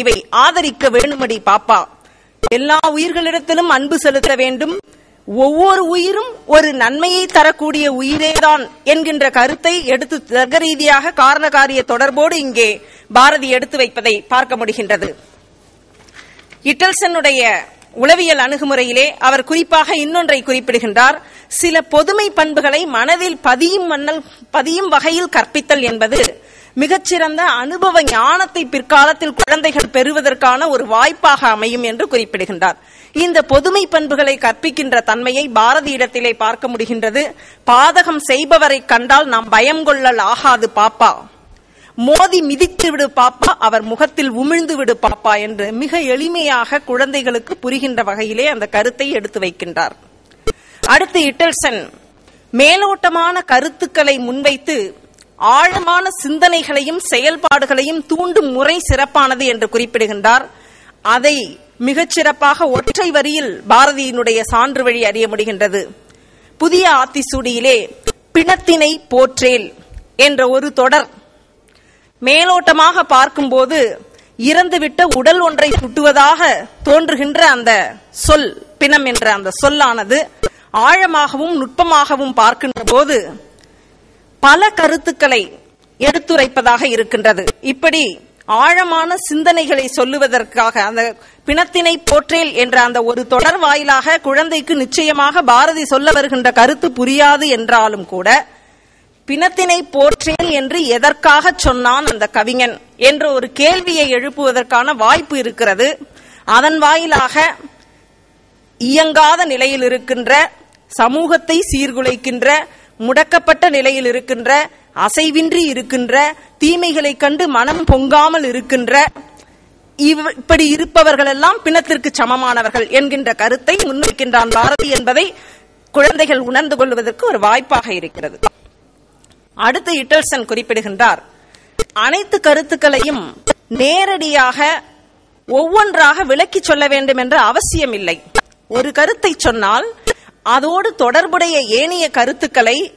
இவை ஆதரிக்க வேண்டுமடி பாப்பா. எல்லா உயிர்களிடத்திலும் அன்பு செலுத்த வேண்டும். ஒவ்வொரு உயிரும் ஒரு நன்மையை தரக்கூடிய உயிரேதான் என்கின்ற கருத்தை எடுத்து தர்க்க ரீதியாக காரணகாரிய தொடர்போடு இங்கே பாரதி எடுத்து வைப்பதை பார்க்க முடிகின்றது. இட்டல்சனுடைய உளவியல் அணுகுமுறையிலே அவர் குறிப்பாக இன்னொன்றை குறிப்பிடுகின்றார். சில பொதுமை பண்புகளை மனதில் பதியும் மன்னல் பதியும் வகையில் கற்பித்தல் என்பது மிகச்சிறந்த அனுபவ ஞானத்தை பிற்காலத்தில் குழந்தைகள் பெறுவதற்கான ஒரு வாய்ப்பாக அமையும் என்று குறிப்பிடுகின்றார். இந்த பொதுமை பண்புகளை கற்பிக்கின்ற தன்மையை பாரதியிடத்திலே பார்க்க முடிகின்றது. பாதகம் செய்பவரை கண்டால் நாம் பயம் கொள்ளல் ஆகாது பாப்பா. மோதி மிதித்து விடு பாப்பா. அவர் முகத்தில் உமிழ்ந்து விடு பாப்பா என்று மிக எளிமையாக குழந்தைகளுக்கு புரிகின்ற வகையிலே அந்த கருத்தை எடுத்து வைக்கின்றார். அடுத்து இட்டல்சன். மேலோட்டமான கருத்துக்களை முன்வைத்து ஆழமான சிந்தனைகளையும் செயல்பாடுகளையும் தூண்டும் முறை சிறப்பானது என்று குறிப்பிடுகின்றார். அதை மிகச் சிறப்பாக ஒற்றை வரியில் பாரதியினுடைய சான்று வழி அறிய முடிகின்றது. புதிய ஆத்திசூடியிலே பிணத்தினை போற்றேல் என்ற ஒரு தொடர் மேலோட்டமாக பார்க்கும்போது இறந்துவிட்ட உடல் ஒன்றை சுட்டுவதாக தோன்றுகின்ற அந்த சொல் பிணம் என்ற அந்த சொல்லானது ஆழமாகவும் நுட்பமாகவும் பார்க்கின்ற போது பல கருத்துக்களை எடுத்துரைப்பதாக இருக்கின்றது. இப்படி ஆழமான சிந்தனைகளை சொல்லுவதற்காக அந்த பிணத்தினை போற்றேல் என்ற அந்த ஒரு தொடர் வாயிலாக குழந்தைக்கு நிச்சயமாக பாரதி சொல்ல வருகின்ற கருத்து புரியாது என்றாலும் கூட பிணத்தினை போற்றேன் என்று எதற்காக சொன்னான் அந்த கவிஞன் என்ற ஒரு கேள்வியை எழுப்புவதற்கான வாய்ப்பு இருக்கிறது. அதன் வாயிலாக இயங்காத நிலையில் இருக்கின்ற சமூகத்தை சீர்குலைக்கின்ற முடக்கப்பட்ட நிலையில் இருக்கின்ற அசைவின்றி இருக்கின்ற தீமைகளை கண்டு மனம் பொங்காமல் இருக்கின்ற இவ்- இப்படி இருப்பவர்கள் எல்லாம் பிணத்திற்கு சமமானவர்கள் என்கின்ற கருத்தை முன்வைக்கின்றான் பாரதி என்பதை குழந்தைகள் உணர்ந்து கொள்வதற்கு ஒரு வாய்ப்பாக இருக்கிறது. அடுத்து இட்டல்சன் குறிப்பிடுகின்றார் அனைத்து கருத்துக்களையும் நேரடியாக ஒவ்வொன்றாக விளக்கி சொல்ல வேண்டும் என்ற அவசியம் இல்லை ஒரு கருத்தை சொன்னால் அதோடு தொடர்புடைய ஏனைய கருத்துக்களை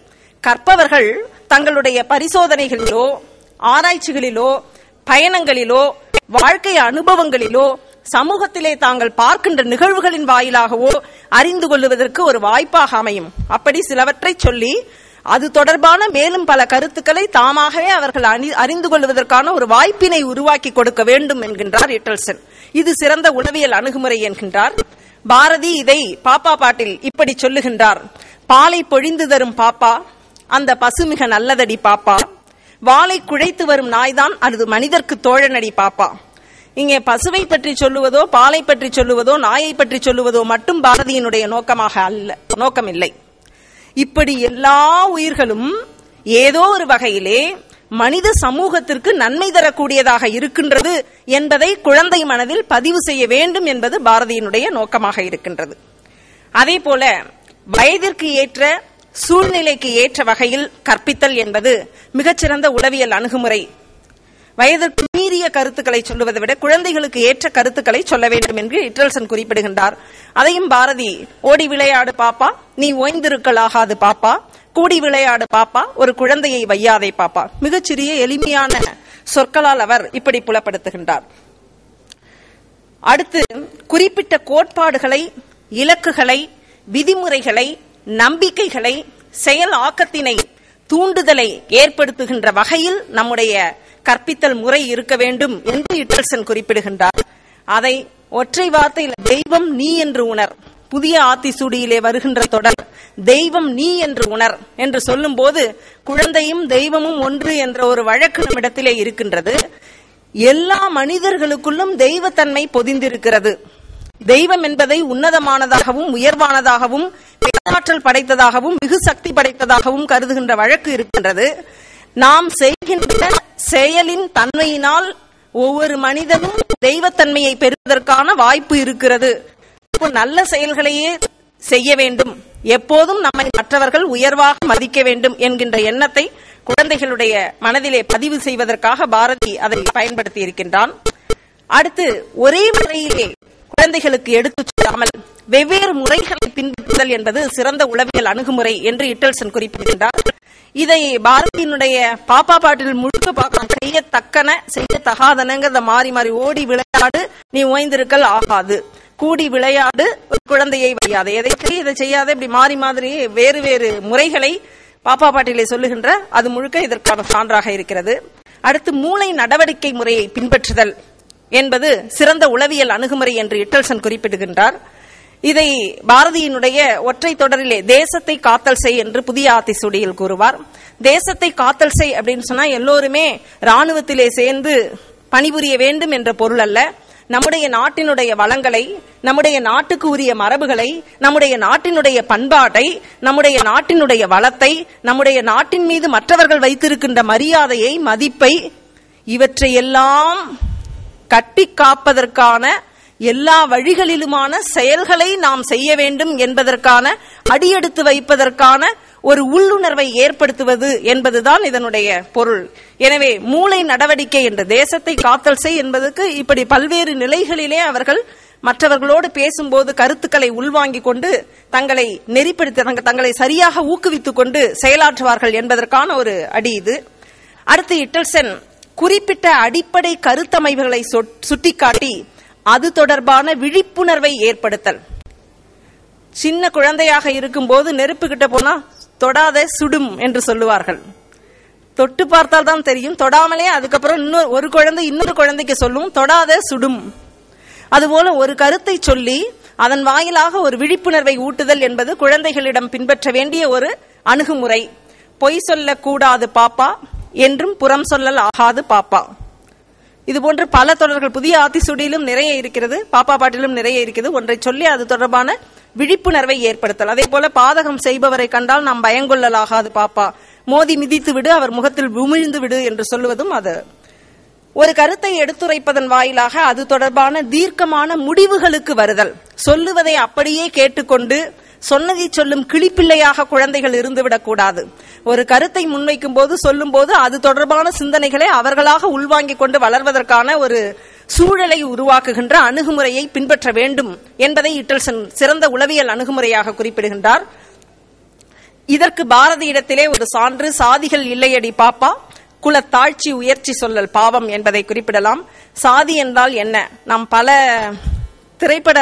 கற்பவர்கள் தங்களுடைய பரிசோதனைகளிலோ ஆராய்ச்சிகளிலோ பயணங்களிலோ வாழ்க்கை அனுபவங்களிலோ சமூகத்திலே தாங்கள் பார்க்கின்ற நிகழ்வுகளின் வாயிலாகவோ அறிந்து கொள்வதற்கு ஒரு வாய்ப்பாக அமையும். அப்படி சிலவற்றை சொல்லி அது தொடர்பான மேலும் பல கருத்துக்களை தாமாகவே அவர்கள் அணி- அறிந்து கொள்வதற்கான ஒரு வாய்ப்பினை உருவாக்கி கொடுக்க வேண்டும் என்கின்றார் இட்டல்சன். இது சிறந்த உளவியல் அணுகுமுறை என்கின்றார். பாரதி இதை பாப்பா பாட்டில் இப்படி சொல்லுகின்றார். பாலை பொழிந்து தரும் பாப்பா அந்த பசு மிக நல்லதடி பாப்பா. வாளை குழைத்து வரும் நாய்தான் அது மனிதர்க்கு தோழனடி பாப்பா. இங்கே பசுவை பற்றி சொல்லுவதோ பாலை பற்றி சொல்லுவதோ நாயை பற்றி சொல்லுவதோ மட்டும் பாரதியினுடைய நோக்கமாக அல்ல நோக்கம் இல்லை இப்படி எல்லா உயிர்களும் ஏதோ ஒரு வகையிலே மனித சமூகத்திற்கு நன்மை தரக்கூடியதாக இருக்கின்றது என்பதை குழந்தை மனதில் பதிவு செய்ய வேண்டும் என்பது பாரதியினுடைய நோக்கமாக இருக்கின்றது. அதே போல வயதிற்கு ஏற்ற சூழ்நிலைக்கு ஏற்ற வகையில் கற்பித்தல் என்பது மிகச்சிறந்த உளவியல் அணுகுமுறை. வயதிற்கு மீறிய கருத்துக்களை சொல்லுவதை விட குழந்தைகளுக்கு ஏற்ற கருத்துக்களை சொல்ல வேண்டும் என்று இட்ரல்சன் குறிப்பிடுகின்றார். அதையும் பாரதி ஓடி விளையாடு பாப்பா. நீ ஓய்ந்திருக்கலாகாது பாப்பா. கூடி விளையாடு பாப்பா ஒரு குழந்தையை வையாதை பாப்பா. மிகச்சிறிய எளிமையான சொற்களால் அவர் இப்படி புலப்படுத்துகின்றார். அடுத்து குறிப்பிட்ட கோட்பாடுகளை இலக்குகளை விதிமுறைகளை நம்பிக்கைகளை செயல் ஆக்கத்தினை தூண்டுதலை ஏற்படுத்துகின்ற வகையில் நம்முடைய கற்பித்தல் முறை இருக்க வேண்டும் என்று இட்டல்சன் குறிப்பிடுகின்றார். அதை ஒற்றை வார்த்தையில் தெய்வம் நீ என்று உணர். புதிய ஆத்திசூடியிலே வருகின்ற தொடர். தெய்வம் நீ என்று உணர் என்று சொல்லும்போது குழந்தையும் தெய்வமும் ஒன்று என்ற ஒரு வழக்கு நம்மிடத்திலே இருக்கின்றது. எல்லா மனிதர்களுக்குள்ளும் தெய்வத்தன்மை பொதிந்திருக்கிறது. தெய்வம் என்பதை உன்னதமானதாகவும் உயர்வானதாகவும் பேராற்றல் படைத்ததாகவும் மிகு சக்தி படைத்ததாகவும் கருதுகின்ற வழக்கு இருக்கின்றது. நாம் செய்கின்ற செயலின் தன்மையினால் ஒவ்வொரு மனிதனும் தெய்வத்தன்மையை பெறுவதற்கான வாய்ப்பு இருக்கிறது. நல்ல செயல்களையே செய்ய வேண்டும். எப்போதும் நம்மை மற்றவர்கள் உயர்வாக மதிக்க வேண்டும் என்கின்ற எண்ணத்தை குழந்தைகளுடைய மனதிலே பதிவு செய்வதற்காக பாரதி அதை பயன்படுத்தி இருக்கின்றான் அடுத்து ஒரே முறையிலே குழந்தைகளுக்கு எடுத்துச் சொல்லாமல் வெவ்வேறு முறைகளை பின்பற்றுதல் என்பது சிறந்த உளவியல் அணுகுமுறை என்று இட்டல்சன் குறிப்பிடுகின்றார். இதை பாரதியினுடைய பாப்பா பாட்டில் முழுக்க பார்க்கலாம் செய்யத்தக்கன செய்யத்தகாதனங்கிறத மாறி மாறி ஓடி விளையாடு நீ ஓய்ந்திருக்கல் ஆகாது. கூடி விளையாடு ஒரு குழந்தையை வையாத எதை செய் இதை செய்யாத? இப்படி மாறி மாதிரி வேறு வேறு முறைகளை பாப்பா பாட்டிலே சொல்லுகின்ற அது முழுக்க இதற்கான சான்றாக இருக்கிறது. அடுத்து மூளை நடவடிக்கை முறையை பின்பற்றுதல் என்பது சிறந்த உளவியல் அணுகுமுறை என்று இட்டல்சன் குறிப்பிடுகின்றார். இதை பாரதியினுடைய ஒற்றை தொடரிலே தேசத்தை காத்தல் செய் என்று புதிய ஆத்திசூடியில் கூறுவார். தேசத்தை காத்தல் செய் அப்படின்னு சொன்னா எல்லோருமே ராணுவத்திலே சேர்ந்து பணிபுரிய வேண்டும் என்ற பொருள் அல்ல. நம்முடைய நாட்டினுடைய வளங்களை நம்முடைய நாட்டுக்கு உரிய மரபுகளை நம்முடைய நாட்டினுடைய பண்பாட்டை நம்முடைய நாட்டினுடைய வளத்தை நம்முடைய நாட்டின் மீது மற்றவர்கள் வைத்திருக்கின்ற மரியாதையை மதிப்பை இவற்றையெல்லாம் கட்டி காப்பதற்கான எல்லா வழிகளிலுமான செயல்களை நாம் செய்ய வேண்டும் என்பதற்கான அடியெடுத்து வைப்பதற்கான ஒரு உள்ளுணர்வை ஏற்படுத்துவது என்பதுதான் இதனுடைய பொருள். எனவே மூளை நடவடிக்கை என்ற தேசத்தை காத்தல் செய் என்பதற்கு இப்படி பல்வேறு நிலைகளிலே அவர்கள் மற்றவர்களோடு பேசும்போது கருத்துக்களை உள்வாங்கிக் கொண்டு தங்களை நெறிப்படுத்தி தங்களை சரியாக ஊக்குவித்துக் கொண்டு செயலாற்றுவார்கள் என்பதற்கான ஒரு அடி இது. அடுத்து இட்டல்சன் குறிப்பிட்ட அடிப்படை கருத்தமைவுகளை சொட்- சுட்டிக்காட்டி அது தொடர்பான விழிப்புணர்வை ஏற்படுத்தல். சின்ன குழந்தையாக இருக்கும்போது நெருப்பு கிட்ட போனா தொடாத சுடும் என்று சொல்லுவார்கள். தொட்டு பார்த்தால் தான் தெரியும். தொடாமலே அதுக்கப்புறம் இன்னொரு ஒரு குழந்தை இன்னொரு குழந்தைக்கு சொல்லும் தொடாத சுடும். அதுபோல ஒரு கருத்தை சொல்லி அதன் வாயிலாக ஒரு விழிப்புணர்வை ஊட்டுதல் என்பது குழந்தைகளிடம் பின்பற்ற வேண்டிய ஒரு அணுகுமுறை. பொய் சொல்லக்கூடாது பாப்பா என்றும் புறம் சொல்லல் ஆகாது பாப்பா. இதுபோன்று பல தொடர்கள் புதிய ஆத்திசூடியிலும் நிறைய இருக்கிறது பாப்பா பாட்டிலும் நிறைய இருக்கிறது ஒன்றை சொல்லி அது தொடர்பான விழிப்புணர்வை ஏற்படுத்தல். அதே போல பாதகம் செய்பவரை கண்டால் நாம் பயங்கொள்ளலாகாது பாப்பா. மோதி மிதித்து விடு அவர் முகத்தில் உமிழ்ந்து விடு என்று சொல்லுவதும் அது. ஒரு கருத்தை எடுத்துரைப்பதன் வாயிலாக அது தொடர்பான தீர்க்கமான முடிவுகளுக்கு வருதல். சொல்லுவதை அப்படியே கேட்டுக்கொண்டு சொன்னதை சொல்லும் கிளிப்பிள்ளையாக குழந்தைகள் இருந்துவிடக்கூடாது ஒரு கருத்தை முன்வைக்கும் போது சொல்லும் போது அது தொடர்பான சிந்தனைகளை அவர்களாக உள்வாங்கிக் கொண்டு வளர்வதற்கான ஒரு சூழலை உருவாக்குகின்ற அணுகுமுறையை பின்பற்ற வேண்டும் என்பதை இட்டல்சன் சிறந்த உளவியல் அணுகுமுறையாக குறிப்பிடுகின்றார். இதற்கு பாரதியிடத்திலே ஒரு சான்று சாதிகள் இல்லையடி பாப்பா குல தாழ்ச்சி உயர்ச்சி சொல்லல் பாவம் என்பதை குறிப்பிடலாம். சாதி என்றால் என்ன? நாம் பல திரைப்பட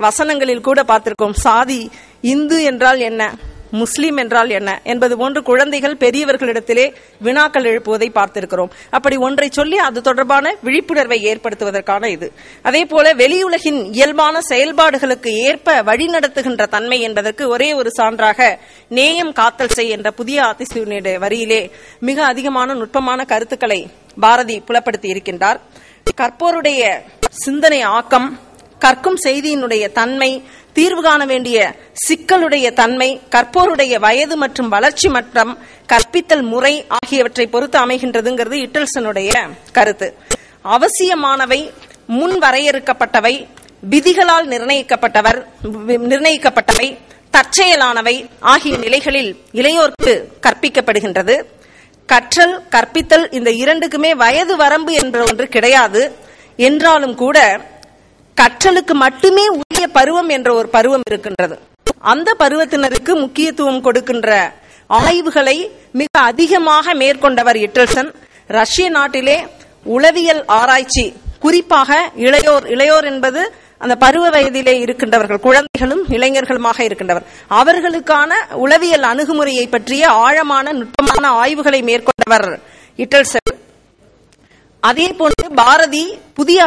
வசனங்களில் கூட பார்த்திருக்கோம். சாதி இந்து என்றால் என்ன? முஸ்லீம் என்றால் என்ன? என்பது போன்று குழந்தைகள் பெரியவர்களிடத்திலே வினாக்கள் எழுப்புவதை பார்த்திருக்கிறோம். அப்படி ஒன்றை சொல்லி அது தொடர்பான விழிப்புணர்வை ஏற்படுத்துவதற்கான இது. அதே போல வெளியுலகின் இயல்பான செயல்பாடுகளுக்கு ஏற்ப வழிநடத்துகின்ற தன்மை என்பதற்கு ஒரே ஒரு சான்றாக நேயம் காத்தல் செய் என்ற புதிய ஆத்திசூனியுடைய வரியிலே மிக அதிகமான நுட்பமான கருத்துக்களை பாரதி புலப்படுத்தி இருக்கின்றார் கற்போருடைய சிந்தனை ஆக்கம் கற்கும் செய்தியினுடைய தன்மை தீர்வு காண வேண்டிய சிக்கலுடைய தன்மை கற்போருடைய வயது மற்றும் வளர்ச்சி மற்றும் கற்பித்தல் முறை ஆகியவற்றை பொறுத்து அமைகின்றதுங்கிறது இட்டல்சனுடைய கருத்து. அவசியமானவை முன் வரையறுக்கப்பட்டவை விதிகளால் நிர்ணயிக்கப்பட்டவர் நிர்ணயிக்கப்பட்டவை தற்செயலானவை ஆகிய நிலைகளில் இளையோர்க்கு கற்பிக்கப்படுகின்றது. கற்றல் கற்பித்தல் இந்த இரண்டுக்குமே வயது வரம்பு என்ற ஒன்று கிடையாது. என்றாலும் கூட கற்றலுக்கு மட்டுமே உரிய பருவம் என்ற ஒரு பருவம் இருக்கின்றது. அந்த பருவத்தினருக்கு முக்கியத்துவம் கொடுக்கின்ற ஆய்வுகளை மிக அதிகமாக மேற்கொண்டவர் இட்டல்சன். ரஷ்ய நாட்டிலே உளவியல் ஆராய்ச்சி குறிப்பாக இளையோர் இளையோர் என்பது அந்த பருவ வயதிலே இருக்கின்றவர்கள் குழந்தைகளும் இளைஞர்களுமாக இருக்கின்றவர். அவர்களுக்கான உளவியல் அணுகுமுறையை பற்றிய ஆழமான நுட்பமான ஆய்வுகளை மேற்கொண்டவர் இட்டல்சன். அதே போன்று பாரதி புதிய